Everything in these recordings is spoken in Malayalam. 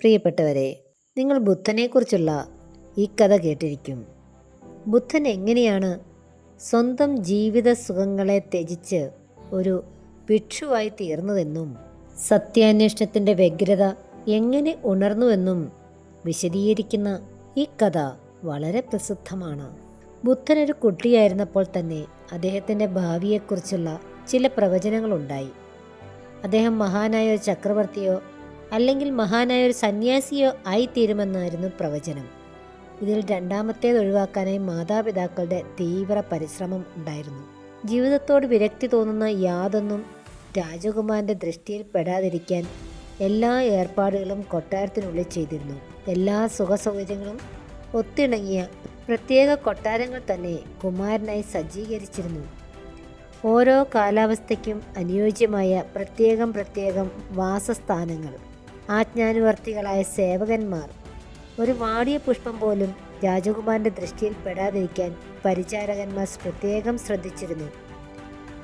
പ്രിയപ്പെട്ടവരെ നിങ്ങൾ ബുദ്ധനെക്കുറിച്ചുള്ള ഈ കഥ കേട്ടിരിക്കും. ബുദ്ധൻ എങ്ങനെയാണ് സ്വന്തം ജീവിത സുഖങ്ങളെ ത്യജിച്ച് ഒരു ഭിക്ഷുവായി തീർന്നതെന്നും സത്യാന്വേഷണത്തിന്റെ വ്യഗ്രത എങ്ങനെ ഉണർന്നുവെന്നും വിശദീകരിക്കുന്ന ഈ കഥ വളരെ പ്രസിദ്ധമാണ്. ബുദ്ധൻ ഒരു കുട്ടിയായിരുന്നപ്പോൾ തന്നെ അദ്ദേഹത്തിന്റെ ഭാവിയെക്കുറിച്ചുള്ള ചില പ്രവചനങ്ങളുണ്ടായി. അദ്ദേഹം മഹാനായ ഒരു ചക്രവർത്തിയോ അല്ലെങ്കിൽ മഹാനായ ഒരു സന്യാസിയോ ആയിത്തീരുമെന്നായിരുന്നു പ്രവചനം. ഇതിൽ രണ്ടാമത്തേത് ഒഴിവാക്കാനായി മാതാപിതാക്കളുടെ തീവ്ര പരിശ്രമം ഉണ്ടായിരുന്നു. ജീവിതത്തോട് വിരക്തി തോന്നുന്ന യാതൊന്നും രാജകുമാരന്റെ ദൃഷ്ടിയിൽ പെടാതിരിക്കാൻ എല്ലാ ഏർപ്പാടുകളും കൊട്ടാരത്തിനുള്ളിൽ ചെയ്തിരുന്നു. എല്ലാ സുഖ സൗകര്യങ്ങളും ഒത്തിണങ്ങിയ പ്രത്യേക കൊട്ടാരങ്ങൾ തന്നെ കുമാരനായി സജ്ജീകരിച്ചിരുന്നു. ഓരോ കാലാവസ്ഥയ്ക്കും അനുയോജ്യമായ പ്രത്യേകം പ്രത്യേകം വാസസ്ഥാനങ്ങൾ. ആജ്ഞാനുവർത്തികളായ സേവകന്മാർ. ഒരു വാടിയ പുഷ്പം പോലും രാജകുമാരന്റെ ദൃഷ്ടിയിൽ പെടാതിരിക്കാൻ പരിചാരകന്മാർ പ്രത്യേകം ശ്രദ്ധിച്ചിരുന്നു.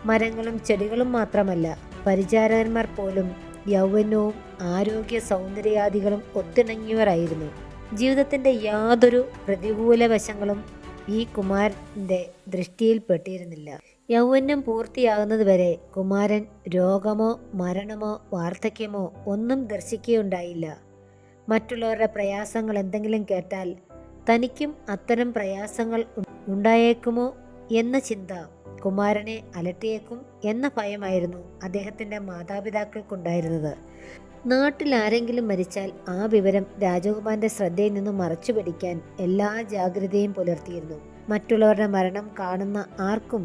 മരങ്ങളും ചെടികളും മാത്രമല്ല പരിചാരകന്മാർ പോലും യൗവനവും ആരോഗ്യ സൗന്ദര്യാദികളും ഒത്തിണങ്ങിയവരായിരുന്നു. ജീവിതത്തിന്റെ യാതൊരു പ്രതികൂല വശങ്ങളും ഈ കുമാരന്റെ ദൃഷ്ടിയിൽപ്പെട്ടിരുന്നില്ല യൗവനം പൂർത്തിയാകുന്നതുവരെ കുമാരൻ രോഗമോ മരണമോ വാർദ്ധക്യമോ ഒന്നും ദർശിക്കുകയുണ്ടായില്ല. മറ്റുള്ളവരുടെ പ്രയാസങ്ങൾ എന്തെങ്കിലും കേട്ടാൽ തനിക്കും അത്തരം പ്രയാസങ്ങൾ ഉണ്ടായേക്കുമോ എന്ന ചിന്ത കുമാരനെ അലട്ടിയേക്കും എന്ന ഭയമായിരുന്നു അദ്ദേഹത്തിന്റെ മാതാപിതാക്കൾക്കുണ്ടായിരുന്നത്. നാട്ടിൽ ആരെങ്കിലും മരിച്ചാൽ ആ വിവരം രാജകുമാരന്റെ ശ്രദ്ധയിൽ നിന്നും മറച്ചു പിടിക്കാൻ എല്ലാ ജാഗ്രതയും പുലർത്തിയിരുന്നു. മറ്റുള്ളവരുടെ മരണം കാണുന്ന ആർക്കും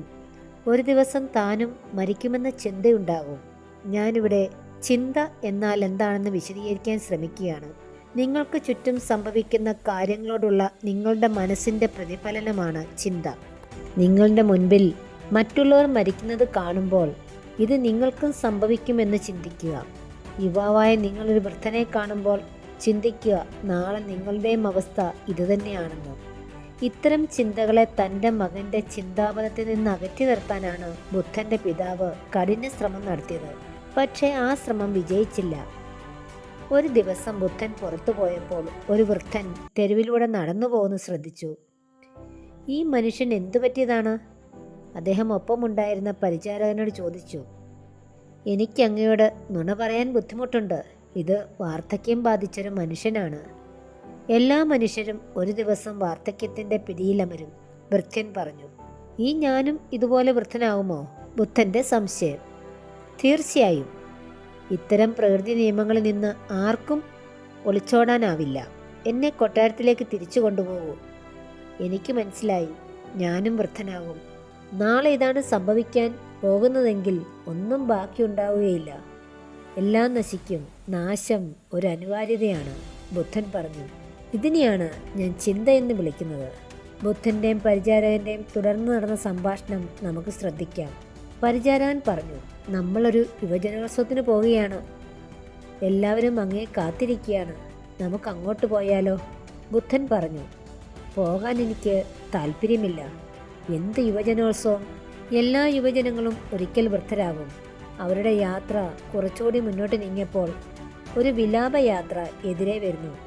ഒരു ദിവസം താനും മരിക്കുമെന്ന ചിന്തയുണ്ടാകും ഞാനിവിടെ ചിന്ത എന്നാൽ എന്താണെന്ന് വിശദീകരിക്കാൻ ശ്രമിക്കുകയാണ്. നിങ്ങൾക്ക് ചുറ്റും സംഭവിക്കുന്ന കാര്യങ്ങളോടുള്ള നിങ്ങളുടെ മനസ്സിന്റെ പ്രതിഫലനമാണ് ചിന്ത. നിങ്ങളുടെ മുൻപിൽ മറ്റുള്ളവർ മരിക്കുന്നത് കാണുമ്പോൾ ഇത് നിങ്ങൾക്കും സംഭവിക്കുമെന്ന് ചിന്തിക്കുക. യുവാവായ നിങ്ങളൊരു വൃദ്ധനെ കാണുമ്പോൾ ചിന്തിക്കുക നാളെ നിങ്ങളുടെയും അവസ്ഥ ഇതുതന്നെയാണെന്ന്. ഇത്തരം ചിന്തകളെ തന്റെ മകന്റെ ചിന്താപനത്തിൽ നിന്ന് അകറ്റി നിർത്താനാണ് ബുദ്ധന്റെ പിതാവ് കഠിന ശ്രമം നടത്തിയത്. പക്ഷേ ആ ശ്രമം വിജയിച്ചില്ല. ഒരു ദിവസം ബുദ്ധൻ പുറത്തു പോയപ്പോൾ ഒരു വൃദ്ധൻ തെരുവിലൂടെ നടന്നു പോകുന്നു ശ്രദ്ധിച്ചു. ഈ മനുഷ്യൻ എന്തു പറ്റിയതാണ്? അദ്ദേഹം ഒപ്പമുണ്ടായിരുന്ന പരിചാരകനോട് ചോദിച്ചു. എനിക്ക് അങ്ങയോട് നുണ പറയാൻ ബുദ്ധിമുട്ടുണ്ട്. ഇത് വാർദ്ധക്യം ബാധിച്ചൊരു മനുഷ്യനാണ്. എല്ലാ മനുഷ്യരും ഒരു ദിവസം വാർദ്ധക്യത്തിന്റെ പിടിയിലമരും വൃദ്ധൻ പറഞ്ഞു. ഈ ഞാനും ഇതുപോലെ വൃദ്ധനാവുമോ? ബുദ്ധന്റെ സംശയം. തീർച്ചയായും. ഇത്തരം പ്രകൃതി നിയമങ്ങളിൽ നിന്ന് ആർക്കും ഒളിച്ചോടാനാവില്ല. എന്നെ കൊട്ടാരത്തിലേക്ക് തിരിച്ചു കൊണ്ടുപോകൂ. എനിക്ക് മനസ്സിലായി ഞാനും വൃദ്ധനാകും നാളെ ഇതാണ് സംഭവിക്കാൻ പോകുന്നതെങ്കിൽ ഒന്നും ബാക്കിയുണ്ടാവുകയില്ല. എല്ലാം നശിക്കും. നാശം ഒരു അനിവാര്യതയാണ് ബുദ്ധൻ പറഞ്ഞു. ഇതിനെയാണ് ഞാൻ ചിന്ത എന്ന് വിളിക്കുന്നത്. ബുദ്ധന്റെയും പരിചാരകന്റെയും തുടർന്ന് നടന്ന സംഭാഷണം നമുക്ക് ശ്രദ്ധിക്കാം. പരിചാരകൻ പറഞ്ഞു നമ്മളൊരു യുവജനോത്സവത്തിന് പോവുകയാണ്. എല്ലാവരും അങ്ങേ കാത്തിരിക്കുകയാണ്. നമുക്ക് അങ്ങോട്ട് പോയാലോ? ബുദ്ധൻ പറഞ്ഞു പോകാൻ എനിക്ക് താല്പര്യമില്ല എന്ത് യുവജനോത്സവം? എല്ലാ യുവജനങ്ങളും ഒരിക്കൽ വൃദ്ധരാകും. അവരുടെ യാത്ര കുറച്ചുകൂടി മുന്നോട്ട് നീങ്ങിയപ്പോൾ ഒരു വിലാപയാത്ര എതിരെ വരുന്നു.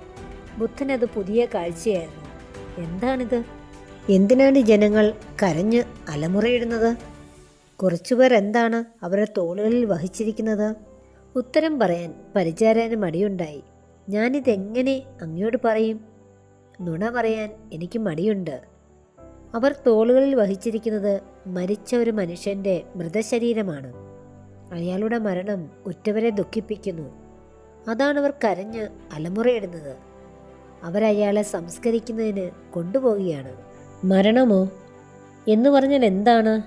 ബുദ്ധൻ അത് പുതിയ കാഴ്ചയായിരുന്നു. എന്താണിത്? എന്തിനാണ് ജനങ്ങൾ കരഞ്ഞ് അലമുറയിടുന്നത്? കുറച്ചുപേർ എന്താണ് അവരുടെ തോളുകളിൽ വഹിച്ചിരിക്കുന്നത്? ഉത്തരം പറയാൻ പരിചാരന് മടിയുണ്ടായി. ഞാനിതെങ്ങനെ അങ്ങയോട് പറയും? നുണ പറയാൻ എനിക്ക് മടിയുണ്ട്. അവർ തോളുകളിൽ വഹിച്ചിരിക്കുന്നത് മരിച്ച ഒരു മനുഷ്യന്റെ മൃതശരീരമാണ്. അയാളുടെ മരണം ഉറ്റവരെ ദുഃഖിപ്പിക്കുന്നു. അതാണ് അവർ കരഞ്ഞ് അലമുറയിടുന്നത്. അവരയാളെ സംസ്കരിക്കുന്നതിന് കൊണ്ടുപോവുകയാണ്. മരണമോ? എന്ന് പറഞ്ഞാൽ എന്താണ്?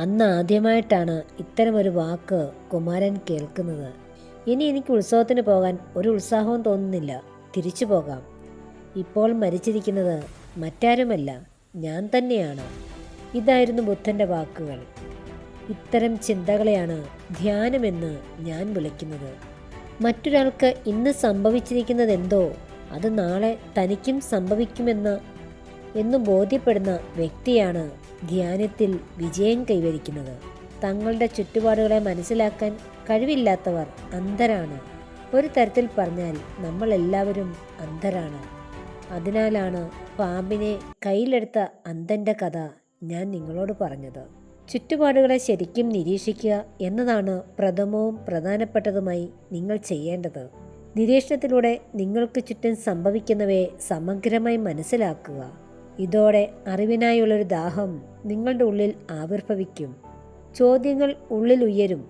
അന്ന് ആദ്യമായിട്ടാണ് ഇത്തരമൊരു വാക്ക് കുമാരൻ കേൾക്കുന്നത്. ഇനി എനിക്ക് ഉത്സവത്തിന് പോകാൻ ഒരു ഉത്സാഹവും തോന്നുന്നില്ല. തിരിച്ചു പോകാം. ഇപ്പോൾ മരിച്ചിരിക്കുന്നത് മറ്റാരുമല്ല. ഞാൻ തന്നെയാണ്. ഇതായിരുന്നു ബുദ്ധന്റെ വാക്കുകൾ. ഇത്തരം ചിന്തകളെയാണ് ധ്യാനമെന്ന് ഞാൻ വിളിക്കുന്നത്. മറ്റൊരാൾക്ക് ഇന്ന് സംഭവിച്ചിരിക്കുന്നത് എന്തോ അത് നാളെ തനിക്കും സംഭവിക്കുമെന്ന് എന്ന് ബോധ്യപ്പെടുന്ന വ്യക്തിയാണ് ധ്യാനത്തിൽ വിജയം കൈവരിക്കുന്നത്. തങ്ങളുടെ ചുറ്റുപാടുകളെ മനസ്സിലാക്കാൻ കഴിവില്ലാത്തവർ അന്ധരാണ്. ഒരു തരത്തിൽ പറഞ്ഞാൽ നമ്മളെല്ലാവരും അന്ധരാണ്. അതിനാലാണ് പാമ്പിനെ കയ്യിലെടുത്ത അന്ധന്റെ കഥ ഞാൻ നിങ്ങളോട് പറഞ്ഞത്. ചുറ്റുപാടുകളെ ശരിക്കും നിരീക്ഷിക്കുക എന്നതാണ് പ്രഥമവും പ്രധാനപ്പെട്ടതുമായി നിങ്ങൾ ചെയ്യേണ്ടത്. നിരീക്ഷണത്തിലൂടെ നിങ്ങൾക്ക് ചുറ്റും സംഭവിക്കുന്നവയെ സമഗ്രമായി മനസ്സിലാക്കുക. ഇതോടെ അറിവിനായുള്ളൊരു ദാഹം നിങ്ങളുടെ ഉള്ളിൽ ആവിർഭവിക്കും. ചോദ്യങ്ങൾ ഉള്ളിൽ ഉയരും.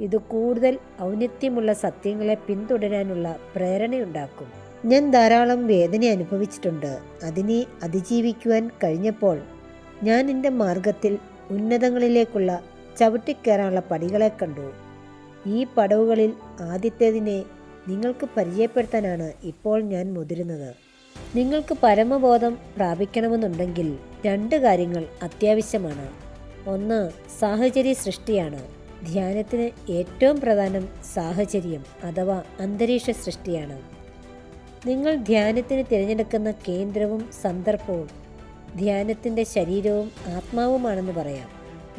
ഇത് കൂടുതൽ ഔന്നിത്യമുള്ള സത്യങ്ങളെ പിന്തുടരാനുള്ള പ്രേരണയുണ്ടാക്കും. ഞാൻ ധാരാളം വേദന അനുഭവിച്ചിട്ടുണ്ട്. അതിനെ അതിജീവിക്കുവാൻ കഴിഞ്ഞപ്പോൾ ഞാൻ എന്റെ മാർഗത്തിൽ ഉന്നതങ്ങളിലേക്കുള്ള ചവിട്ടിക്കയറാനുള്ള പടികളെ കണ്ടു. ഈ പടവുകളിൽ ആദ്യത്തേതിനെ നിങ്ങൾക്ക് പരിചയപ്പെടുത്താനാണ് ഇപ്പോൾ ഞാൻ മുതിരുന്നത്. നിങ്ങൾക്ക് പരമബോധം പ്രാപിക്കണമെന്നുണ്ടെങ്കിൽ രണ്ട് കാര്യങ്ങൾ അത്യാവശ്യമാണ്. ഒന്ന് സാഹചര്യ സൃഷ്ടിയാണ്. ധ്യാനത്തിന് ഏറ്റവും പ്രധാനം സാഹചര്യം അഥവാ അന്തരീക്ഷ സൃഷ്ടിയാണ്. നിങ്ങൾ ധ്യാനത്തിന് തിരഞ്ഞെടുക്കുന്ന കേന്ദ്രവും സന്ദർഭവും ധ്യാനത്തിന്റെ ശരീരവും ആത്മാവുമാണെന്ന് പറയാം.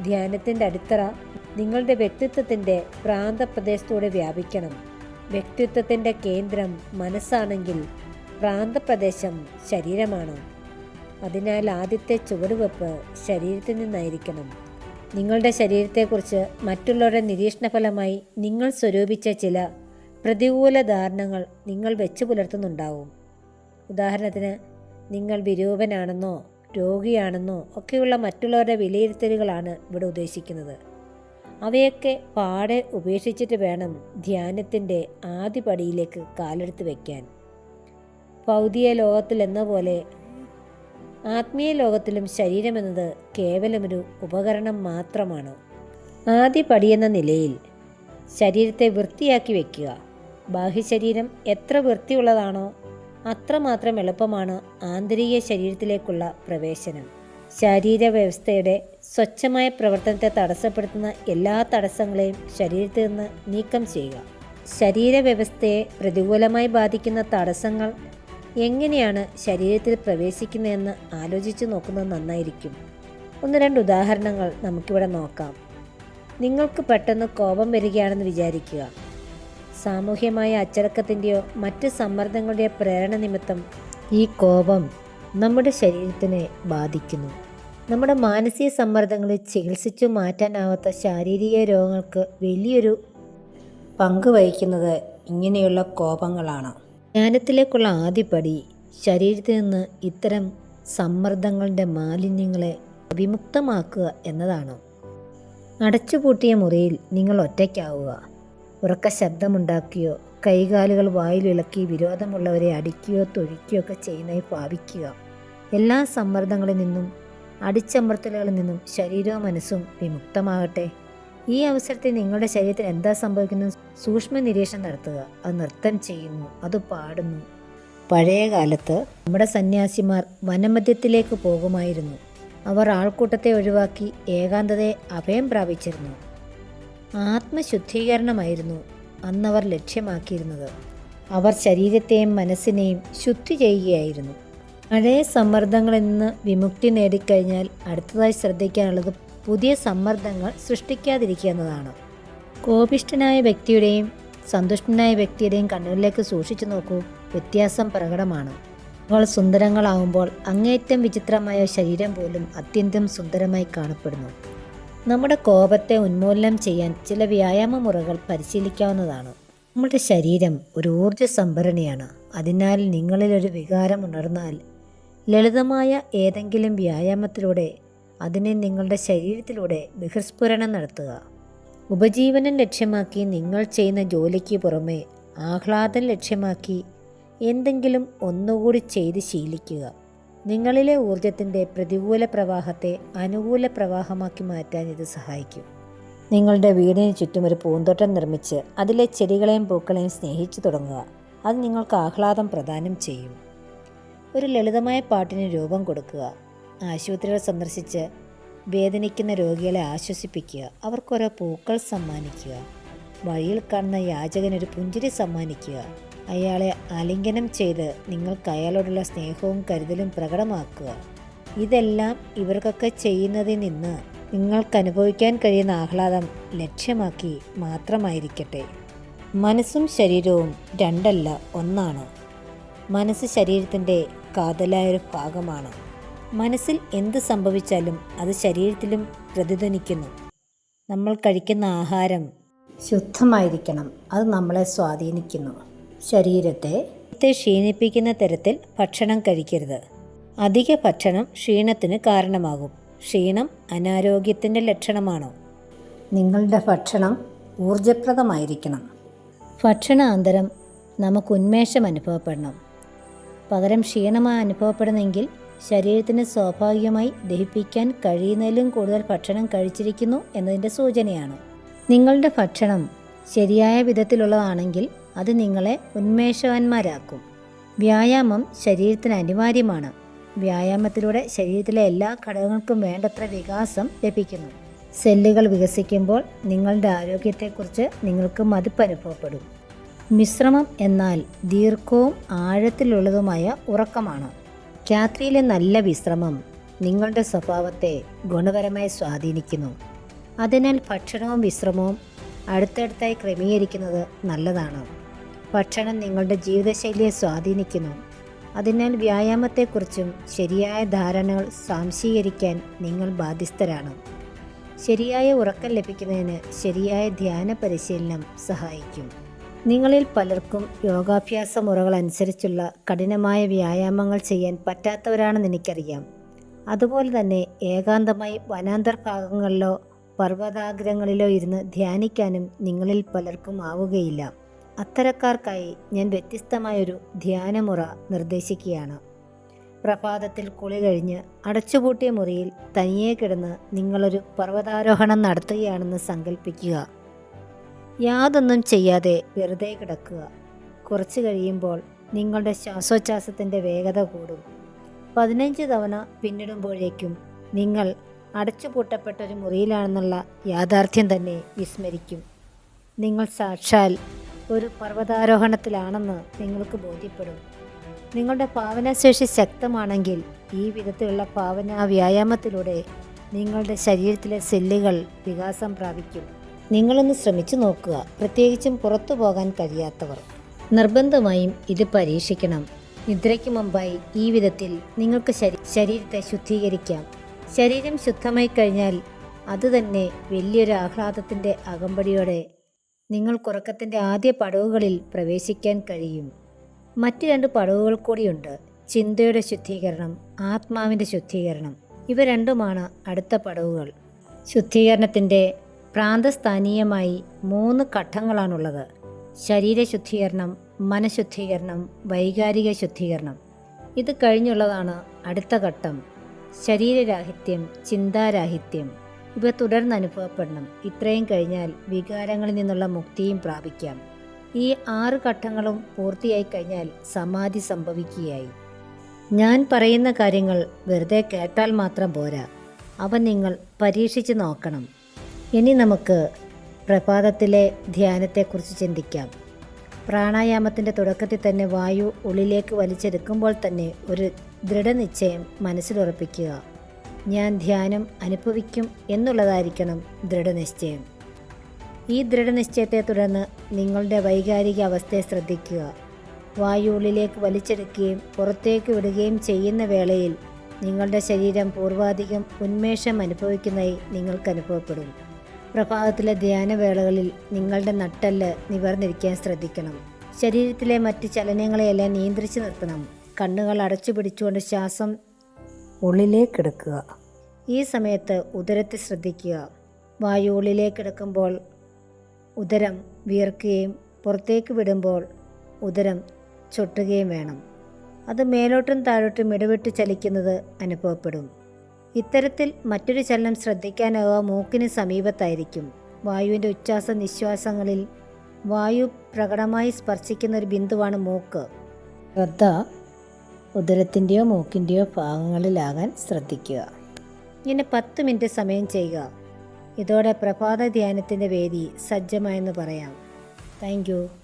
ധ്യാനത്തിന്റെ അടിത്തറ നിങ്ങളുടെ വ്യക്തിത്വത്തിന്റെ പ്രാന്തപ്രദേശത്തൂടെ വ്യാപിക്കണം. വ്യക്തിത്വത്തിന്റെ കേന്ദ്രം മനസ്സാണെങ്കിൽ പ്രാന്തപ്രദേശം ശരീരമാണ്. അതിനാൽ ആദ്യത്തെ ചുവടുവെപ്പ് ശരീരത്തിൽ നിന്നായിരിക്കണം. നിങ്ങളുടെ ശരീരത്തെക്കുറിച്ച് മറ്റുള്ളവരുടെ നിരീക്ഷണ ഫലമായി നിങ്ങൾ സ്വരൂപിച്ച ചില പ്രതികൂല ധാരണകൾ നിങ്ങൾ വെച്ച് പുലർത്തുന്നുണ്ടാവും. ഉദാഹരണത്തിന് നിങ്ങൾ വിരൂപനാണെന്നോ രോഗിയാണെന്നോ ഒക്കെയുള്ള മറ്റുള്ളവരുടെ വിലയിരുത്തലുകളാണ് ഇവിടെ ഉദ്ദേശിക്കുന്നത്. അവയൊക്കെ പാടെ ഉപേക്ഷിച്ചിട്ട് വേണം ധ്യാനത്തിന്റെ ആദ്യ പടിയിലേക്ക് കാലെടുത്ത് വയ്ക്കാൻ ഭൗതിക ലോകത്തിലെന്ന പോലെ ആത്മീയ ലോകത്തിലും ശരീരമെന്നത് കേവലമൊരു ഉപകരണം മാത്രമാണ്. ആദ്യ പടിയെന്ന നിലയിൽ ശരീരത്തെ വൃത്തിയാക്കി വയ്ക്കുക ബാഹ്യശരീരം എത്ര വൃത്തിയുള്ളതാണോ അത്രമാത്രം എളുപ്പമാണ് ആന്തരിക ശരീരത്തിലേക്കുള്ള പ്രവേശനം. ശരീരവ്യവസ്ഥയുടെ സ്വച്ഛമായ പ്രവർത്തനത്തെ തടസ്സപ്പെടുത്തുന്ന എല്ലാ തടസ്സങ്ങളെയും ശരീരത്തിൽ നിന്ന് നീക്കം ചെയ്യുക. ശരീരവ്യവസ്ഥയെ പ്രതികൂലമായി ബാധിക്കുന്ന തടസ്സങ്ങൾ എങ്ങനെയാണ് ശരീരത്തിൽ പ്രവേശിക്കുന്നതെന്ന് ആലോചിച്ച് നോക്കുന്നത് നന്നായിരിക്കും. ഒന്ന് രണ്ട് ഉദാഹരണങ്ങൾ നമുക്കിവിടെ നോക്കാം. നിങ്ങൾക്ക് പെട്ടെന്ന് കോപം വരികയാണെന്ന് വിചാരിക്കുക. സാമൂഹ്യമായ അച്ചടക്കത്തിന്റെയോ മറ്റ് സമ്മർദ്ദങ്ങളുടെയോ പ്രേരണ നിമിത്തം ഈ കോപം നമ്മുടെ ശരീരത്തിനെ ബാധിക്കുന്നു. നമ്മുടെ മാനസിക സമ്മർദ്ദങ്ങളെ ചികിത്സിച്ചു മാറ്റാനാവാത്ത ശാരീരിക രോഗങ്ങൾക്ക് വലിയൊരു പങ്ക് വഹിക്കുന്നത് ഇങ്ങനെയുള്ള കോപങ്ങളാണ്. ജ്ഞാനത്തിലേക്കുള്ള ആദ്യപടി ശരീരത്തിൽ നിന്ന് ഇത്തരം സമ്മർദ്ദങ്ങളുടെ മാലിന്യങ്ങളെ വിമുക്തമാക്കുക എന്നതാണ്. അടച്ചുപൂട്ടിയ മുറിയിൽ നിങ്ങൾ ഒറ്റയ്ക്കാവുക. ഉറക്ക ശബ്ദമുണ്ടാക്കുകയോ കൈകാലുകൾ വായിലിളക്കി വിരോധമുള്ളവരെ അടിക്കുകയോ തൊഴിക്കുകയോ ഒക്കെ ചെയ്യുന്നതായി ഭാവിക്കുക. എല്ലാ സമ്മർദ്ദങ്ങളിൽ നിന്നും അടിച്ചമർത്തലുകളിൽ നിന്നും ശരീരവും മനസ്സും വിമുക്തമാകട്ടെ. ഈ അവസരത്തിൽ നിങ്ങളുടെ ശരീരത്തിൽ എന്താ സംഭവിക്കുന്നത് സൂക്ഷ്മ നിരീക്ഷണം നടത്തുക. അത് നൃത്തം ചെയ്യുന്നു. അത് പാടുന്നു. പഴയ കാലത്ത് നമ്മുടെ സന്യാസിമാർ വനമധ്യത്തിലേക്ക് പോകുമായിരുന്നു. അവർ ആൾക്കൂട്ടത്തെ ഒഴിവാക്കി ഏകാന്തതയെ അഭയം പ്രാപിച്ചിരുന്നു. ആത്മശുദ്ധീകരണമായിരുന്നു അന്നവർ ലക്ഷ്യമാക്കിയിരുന്നത്. അവർ ശരീരത്തെയും മനസ്സിനെയും ശുദ്ധി ചെയ്യുകയായിരുന്നു. പഴയ സമ്മർദ്ദങ്ങളിൽ നിന്ന് വിമുക്തി നേടിക്കഴിഞ്ഞാൽ അടുത്തതായി ശ്രദ്ധിക്കാനുള്ളത് പുതിയ സമ്മർദ്ദങ്ങൾ സൃഷ്ടിക്കാതിരിക്കുക എന്നതാണ്. കോപിഷ്ഠനായ വ്യക്തിയുടെയും സന്തുഷ്ടനായ വ്യക്തിയുടെയും കണ്ണുകളിലേക്ക് സൂക്ഷിച്ചു നോക്കൂ. വ്യത്യാസം പ്രകടമാണ്. നിങ്ങൾ സുന്ദരങ്ങളാവുമ്പോൾ അങ്ങേറ്റം വിചിത്രമായ ശരീരം പോലും അത്യന്തം സുന്ദരമായി കാണപ്പെടുന്നു. നമ്മുടെ കോപത്തെ ഉന്മൂലനം ചെയ്യാൻ ചില വ്യായാമ മുറകൾ പരിശീലിക്കാവുന്നതാണ്. നമ്മുടെ ശരീരം ഒരു ഊർജ സംഭരണിയാണ് അതിനാൽ നിങ്ങളിൽ ഒരു വികാരം ഉണർന്നാൽ ലളിതമായ ഏതെങ്കിലും വ്യായാമത്തിലൂടെ അതിനെ നിങ്ങളുടെ ശരീരത്തിലൂടെ ബഹിർസ്ഫുരണം നടത്തുക. ഉപജീവനം ലക്ഷ്യമാക്കി നിങ്ങൾ ചെയ്യുന്ന ജോലിക്ക് പുറമെ ആഹ്ലാദം ലക്ഷ്യമാക്കി എന്തെങ്കിലും ഒന്നുകൂടി ചെയ്ത് ശീലിക്കുക. നിങ്ങളിലെ ഊർജത്തിന്റെ പ്രതികൂല പ്രവാഹത്തെ അനുകൂല പ്രവാഹമാക്കി മാറ്റാൻ ഇത് സഹായിക്കും. നിങ്ങളുടെ വീടിന് ചുറ്റും ഒരു പൂന്തോട്ടം നിർമ്മിച്ച് അതിലെ ചെടികളെയും പൂക്കളെയും സ്നേഹിച്ചു തുടങ്ങുക. അത് നിങ്ങൾക്ക് ആഹ്ലാദം പ്രദാനം ചെയ്യും. ഒരു ലളിതമായ പാട്ടിന് രൂപം കൊടുക്കുക. ആശുപത്രികൾ സന്ദർശിച്ച് വേദനിക്കുന്ന രോഗികളെ ആശ്വസിപ്പിക്കുക. അവർക്കൊരോ പൂക്കൾ സമ്മാനിക്കുക. വഴിയിൽ കാണുന്ന യാചകനൊരു പുഞ്ചിരി സമ്മാനിക്കുക. അയാളെ ആലിംഗനം ചെയ്ത് നിങ്ങൾക്ക് അയാളോടുള്ള സ്നേഹവും കരുതലും പ്രകടമാക്കുക. ഇതെല്ലാം ഇവർക്കൊക്കെ ചെയ്യുന്നതിൽ നിന്ന് നിങ്ങൾക്ക് അനുഭവിക്കാൻ കഴിയുന്ന ആഹ്ലാദം ലക്ഷ്യമാക്കി മാത്രമായിരിക്കട്ടെ. മനസ്സും ശരീരവും രണ്ടല്ല ഒന്നാണ്. മനസ്സ് ശരീരത്തിന്റെ കാതലായൊരു ഭാഗമാണ്. മനസ്സിൽ എന്ത് സംഭവിച്ചാലും അത് ശരീരത്തിലും പ്രതിധ്വനിക്കുന്നു. നമ്മൾ കഴിക്കുന്ന ആഹാരം ശുദ്ധമായിരിക്കണം. അത് നമ്മളെ സ്വാധീനിക്കുന്നു. ശരീരത്തെ ത്തെ ക്ഷീണിപ്പിക്കുന്ന തരത്തിൽ ഭക്ഷണം കഴിക്കരുത്. അധിക ഭക്ഷണം ക്ഷീണത്തിന് കാരണമാകും. ക്ഷീണം അനാരോഗ്യത്തിന്റെ ലക്ഷണമാണോ? നിങ്ങളുടെ ഭക്ഷണം ഊർജപ്രദമായിരിക്കണം ഭക്ഷണാന്തരം നമുക്ക് ഉന്മേഷം അനുഭവപ്പെടണം. പകരം ക്ഷീണമായി അനുഭവപ്പെടുന്നെങ്കിൽ ശരീരത്തിന് സ്വാഭാവികമായി ദഹിപ്പിക്കാൻ കഴിയുന്നതിലും കൂടുതൽ ഭക്ഷണം കഴിച്ചിരിക്കുന്നു എന്നതിന്റെ സൂചനയാണ്. നിങ്ങളുടെ ഭക്ഷണം ശരിയായ വിധത്തിലുള്ളതാണെങ്കിൽ അത് നിങ്ങളെ ഉന്മേഷവാന്മാരാക്കും. വ്യായാമം ശരീരത്തിന് അനിവാര്യമാണ്. വ്യായാമത്തിലൂടെ ശരീരത്തിലെ എല്ലാ ഘടകങ്ങൾക്കും വേണ്ടത്ര വികാസം ലഭിക്കുന്നു. സെല്ലുകൾ വികസിക്കുമ്പോൾ നിങ്ങളുടെ ആരോഗ്യത്തെക്കുറിച്ച് നിങ്ങൾക്ക് മതിപ്പ് അനുഭവപ്പെടും മിശ്രമം എന്നാൽ ദീർഘവും ആഴത്തിലുള്ളതുമായ ഉറക്കമാണ്. രാത്രിയിലെ നല്ല വിശ്രമം നിങ്ങളുടെ സ്വഭാവത്തെ ഗുണപരമായി സ്വാധീനിക്കുന്നു. അതിനാൽ ഭക്ഷണവും വിശ്രമവും അടുത്തടുത്തായി ക്രമീകരിക്കുന്നത് നല്ലതാണ്. ഭക്ഷണം നിങ്ങളുടെ ജീവിതശൈലിയെ സ്വാധീനിക്കുന്നു. അതിനാൽ വ്യായാമത്തെക്കുറിച്ചും ശരിയായ ധാരണകൾ സ്വാംശീകരിക്കാൻ നിങ്ങൾ ബാധ്യസ്ഥരാണ്. ശരിയായ ഉറക്കം ലഭിക്കുന്നതിന് ശരിയായ ധ്യാന പരിശീലനം സഹായിക്കും. നിങ്ങളിൽ പലർക്കും യോഗാഭ്യാസ മുറകൾ അനുസരിച്ചുള്ള കഠിനമായ വ്യായാമങ്ങൾ ചെയ്യാൻ പറ്റാത്തവരാണെന്ന് എനിക്കറിയാം. അതുപോലെ തന്നെ ഏകാന്തമായി വനാന്തർ ഭാഗങ്ങളിലോ പർവതാഗ്രങ്ങളിലോ ഇരുന്ന് ധ്യാനിക്കാനും നിങ്ങളിൽ പലർക്കും ആവുകയില്ല. അത്തരക്കാർക്കായി ഞാൻ വ്യത്യസ്തമായൊരു ധ്യാനമുറ നിർദ്ദേശിക്കുകയാണ്. പ്രഭാതത്തിൽ കുളി കഴിഞ്ഞ് അടച്ചുപൂട്ടിയ മുറിയിൽ തനിയെ കിടന്ന് നിങ്ങളൊരു പർവതാരോഹണം നടത്തുകയാണെന്ന് സങ്കല്പിക്കുക യാതൊന്നും ചെയ്യാതെ വെറുതെ കിടക്കുക. കുറച്ച് കഴിയുമ്പോൾ നിങ്ങളുടെ ശ്വാസോച്ഛ്വാസത്തിന്റെ വേഗത കൂടും. പതിനഞ്ച് തവണ പിന്നിടുമ്പോഴേക്കും നിങ്ങൾ അടച്ചുപൂട്ടപ്പെട്ട ഒരു മുറിയിലാണെന്നുള്ള യാഥാർത്ഥ്യം തന്നെ വിസ്മരിക്കും. നിങ്ങൾ സാക്ഷാൽ ഒരു പർവതാരോഹണത്തിലാണെന്ന് നിങ്ങൾക്ക് ബോധ്യപ്പെടും. നിങ്ങളുടെ ഭാവനാശേഷി ശക്തമാണെങ്കിൽ ഈ വിധത്തിലുള്ള പാവന വ്യായാമത്തിലൂടെ നിങ്ങളുടെ ശരീരത്തിലെ സെല്ലുകൾ വികാസം പ്രാപിക്കും. നിങ്ങളൊന്ന് ശ്രമിച്ചു നോക്കുക. പ്രത്യേകിച്ചും പുറത്തു പോകാൻ കഴിയാത്തവർ. നിർബന്ധമായും ഇത് പരീക്ഷിക്കണം. നിദ്രയ്ക്ക് മുമ്പായി ഈ വിധത്തിൽ നിങ്ങൾക്ക് ശരീ- ശരീരത്തെ ശുദ്ധീകരിക്കാം. ശരീരം ശുദ്ധമായി കഴിഞ്ഞാൽ അതുതന്നെ വലിയൊരു ആഹ്ലാദത്തിന്റെ അകമ്പടിയോടെ നിങ്ങൾക്കുറക്കത്തിന്റെ ആദ്യ പടവുകളിൽ പ്രവേശിക്കാൻ കഴിയും. മറ്റു രണ്ട് പടവുകൾ കൂടിയുണ്ട്. ചിന്തയുടെ ശുദ്ധീകരണം ആത്മാവിന്റെ ശുദ്ധീകരണം. ഇവ രണ്ടുമാണ് അടുത്ത പടവുകൾ. ശുദ്ധീകരണത്തിന്റെ പ്രാന്തസ്ഥാനീയമായി മൂന്ന് ഘട്ടങ്ങളാണുള്ളത്. ശരീരശുദ്ധീകരണം മനഃശുദ്ധീകരണം വൈകാരിക ശുദ്ധീകരണം. ഇത് കഴിഞ്ഞുള്ളതാണ് അടുത്ത ഘട്ടം. ശരീരരാഹിത്യം ചിന്താരാഹിത്യം. ഇവ തുടർന്ന് അനുഭവപ്പെടണം. ഇത്രയും കഴിഞ്ഞാൽ വികാരങ്ങളിൽ നിന്നുള്ള മുക്തിയും പ്രാപിക്കാം. ഈ ആറ് ഘട്ടങ്ങളും പൂർത്തിയായി കഴിഞ്ഞാൽ സമാധി സംഭവിക്കുകയായി. ഞാൻ പറയുന്ന കാര്യങ്ങൾ വെറുതെ കേട്ടാൽ മാത്രം പോരാ. അവ നിങ്ങൾ പരീക്ഷിച്ച് നോക്കണം. ഇനി നമുക്ക് പ്രഭാതത്തിലെ ധ്യാനത്തെക്കുറിച്ച് ചിന്തിക്കാം. പ്രാണായാമത്തിന്റെ തുടക്കത്തിൽ തന്നെ വായു ഉള്ളിലേക്ക് വലിച്ചെടുക്കുമ്പോൾ തന്നെ ഒരു ദൃഢനിശ്ചയം മനസ്സിലുറപ്പിക്കുക. ഞാൻ ധ്യാനം അനുഭവിക്കും എന്നുള്ളതായിരിക്കണം ദൃഢനിശ്ചയം. ഈ ദൃഢനിശ്ചയത്തെ തുടർന്ന് നിങ്ങളുടെ വൈകാരിക അവസ്ഥയെ ശ്രദ്ധിക്കുക. വായു ഉള്ളിലേക്ക് വലിച്ചെടുക്കുകയും പുറത്തേക്ക് വിടുകയും ചെയ്യുന്ന വേളയിൽ നിങ്ങളുടെ ശരീരം പൂർവാധികം ഉന്മേഷം അനുഭവിക്കുന്നതായി നിങ്ങൾക്ക് അനുഭവപ്പെടും. പ്രഭാതത്തിലെ ധ്യാനവേളകളിൽ നിങ്ങളുടെ നട്ടെല്ല് നിവർന്നിരിക്കാൻ ശ്രദ്ധിക്കണം. ശരീരത്തിലെ മറ്റ് ചലനങ്ങളെയെല്ലാം നിയന്ത്രിച്ചു നിർത്തണം. കണ്ണുകൾ അടച്ചു പിടിച്ചുകൊണ്ട് ശ്വാസം ഉള്ളിലേക്കെടുക്കുക. ഈ സമയത്ത് ഉദരത്തെ ശ്രദ്ധിക്കുക. വായു ഉള്ളിലേക്കെടുക്കുമ്പോൾ ഉദരം വിയർക്കുകയും പുറത്തേക്ക് വിടുമ്പോൾ ഉദരം ചൊട്ടുകയും വേണം. അത് മേലോട്ടും താഴോട്ടും ഇടവിട്ട് ചലിക്കുന്നത് അനുഭവപ്പെടും. ഇത്തരത്തിൽ മറ്റൊരു ചലനം ശ്രദ്ധിക്കാനാവുക മൂക്കിന് സമീപത്തായിരിക്കും. വായുവിന്റെ ഉച്ഛ്വാസ നിശ്വാസങ്ങളിൽ വായു പ്രകടമായി സ്പർശിക്കുന്ന ഒരു ബിന്ദുവാണ് മൂക്ക്. ശ്രദ്ധ ഉദരത്തിന്റെയോ മൂക്കിന്റെയോ ഭാഗങ്ങളിലാകാൻ ശ്രദ്ധിക്കുക. ഇങ്ങനെ പത്ത് മിനിറ്റ് സമയം ചെയ്യുക. ഇതോടെ പ്രഭാത ധ്യാനത്തിന്റെ വേദി സജ്ജമായെന്ന് പറയാം. താങ്ക്